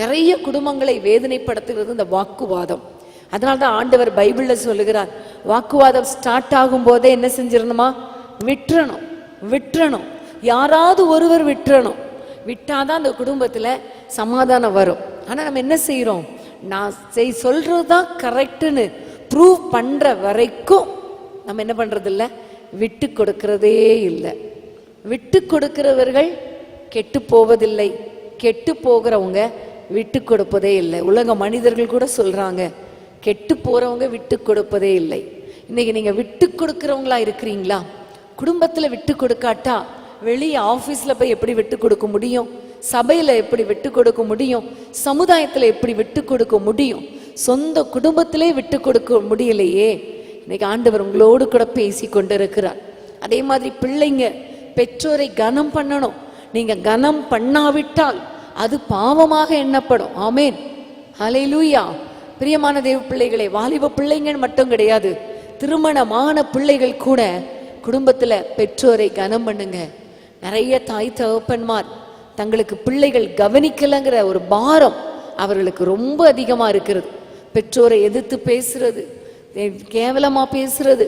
நிறைய குடும்பங்களை வேதனைப்படுத்துகிறது இந்த வாக்குவாதம். அதனால தான் ஆண்டவர் பைபிளில் சொல்லுகிறார் வாக்குவாதம் ஸ்டார்ட் ஆகும் போதே என்ன செஞ்சிடணுமா விட்டுறணும் விட்டுறணும் யாராவது ஒருவர் விட்டுறணும் விட்டாதான் அந்த குடும்பத்தில் சமாதானம் வரும். ஆனால் நம்ம என்ன செய்கிறோம் நான் செய் சொல்றது தான் கரெக்டுன்னு ப்ரூவ் பண்ற வரைக்கும் நம்ம என்ன பண்ணுறது இல்லை விட்டு கொடுக்கறதே இல்லை. விட்டு கொடுக்கிறவர்கள் கெட்டு போவதில்லை. கெட்டு போகிறவங்க விட்டு கொடுப்பதே இல்லை. உலக மனிதர்கள் கூட சொல்றாங்க கெட்டு போறவங்க விட்டு கொடுப்பதே இல்லை. இன்னைக்கு நீங்க விட்டு கொடுக்கிறவங்களா இருக்கிறீங்களா? குடும்பத்துல விட்டு கொடுக்காட்டா வெளியே ஆபீஸ்ல போய் எப்படி விட்டு கொடுக்க முடியும்? சபையில எப்படி விட்டு கொடுக்க முடியும்? சமுதாயத்துல எப்படி விட்டு கொடுக்க முடியும்? சொந்த குடும்பத்திலே விட்டு கொடுக்க முடியலையே. இன்னைக்கு ஆண்டவர் உங்களோடு கூட பேசி கொண்டிருக்கிறார். அதே மாதிரி பிள்ளைங்க பெற்றோரை கனம் பண்ணணும். நீங்க கனம் பண்ணாவிட்டால் அது பாவமாக எண்ணப்படும். ஆமேன். ஹalleluya. பிரியமான தேவ பிள்ளைகளே வாலிப பிள்ளைங்கன்னு மட்டும் கிடையாது திருமணமான பிள்ளைகள் கூட குடும்பத்தில் பெற்றோரை கனம் பண்ணுங்க. நிறைய தாய் தகப்பன்மார் தங்களுக்கு பிள்ளைகள் கவனிக்கலைங்கிற ஒரு பாரம் அவர்களுக்கு ரொம்ப அதிகமாக இருக்கிறது. பெற்றோரை எதிர்த்து பேசுறது கேவலமாக பேசுறது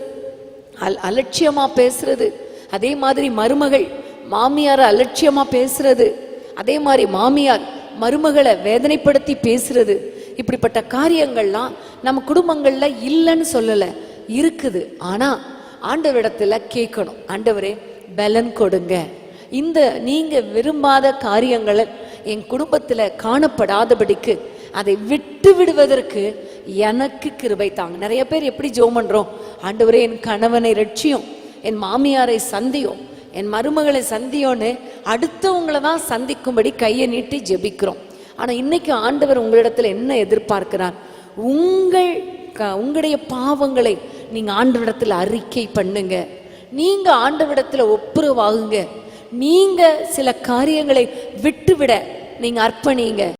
அல் அலட்சியமாக பேசுறது அதே மாதிரி மருமகள் மாமியாரை அலட்சியமாக பேசுறது அதே மாதிரி மாமியார் மருமகளை வேதனைப்படுத்தி பேசுறது இப்படிப்பட்ட காரியங்கள்லாம் நம்ம குடும்பங்கள்ல இல்லைன்னு சொல்லல இருக்குது. ஆனா ஆண்டவரிடத்துல கேட்கணும். ஆண்டவரே பலன் கொடுங்க. இந்த நீங்க விரும்பாத காரியங்களை என் குடும்பத்துல காணப்படாதபடிக்கு அதை விட்டு விடுவதற்கு எனக்கு கிருபை தாங்க. நிறைய பேர் எப்படி ஜோ பண்றோம்? ஆண்டவரே என் கணவனை ரட்சியும் என் மாமியாரை சந்தியும் என் மருமகளை சந்தியோன்னு அடுத்தவங்களை தான் சந்திக்கும்படி கையை நீட்டி ஜெபிக்கிறோம். ஆனால் இன்னைக்கு ஆண்டவர் உங்களிடத்தில் என்ன எதிர்பார்க்கிறார்? உங்கள் க- உங்களுடைய பாவங்களை நீங்கள் ஆண்டவரிடத்தில் அறிக்கை பண்ணுங்க. நீங்கள் ஆண்டவரிடத்தில் ஒப்புரவாகுங்க. நீங்கள் சில காரியங்களை விட்டுவிட நீங்கள் அர்ப்பணிங்க.